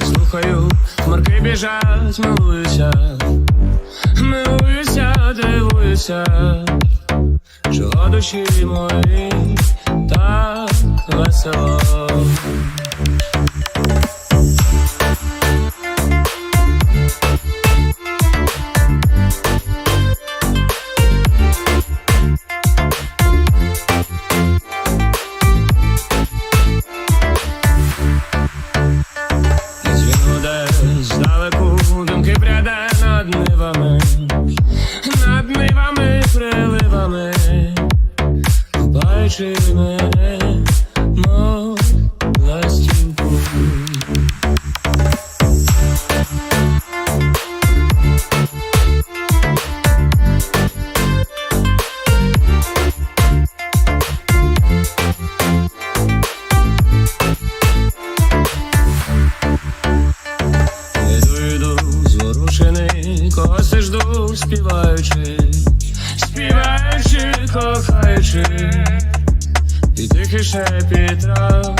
я слухаю, хмарки біжать, милуюся, милуюся, дивуюся, чого душі мої так весело. Над нивами, над нивами, приливами, купаючи мене, зворушений, косиш жду, співаючи, співаючи, кохаючи, і тихий шепіт трав.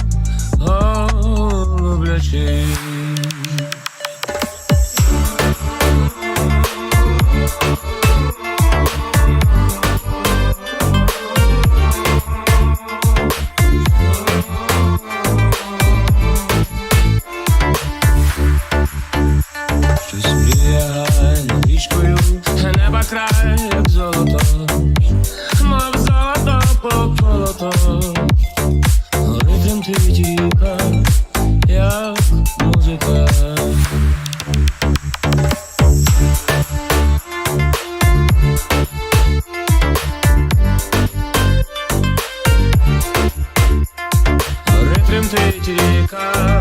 Як золото, мов золото по колото, гори тремтить ріка, як музика. Тремтить ріка,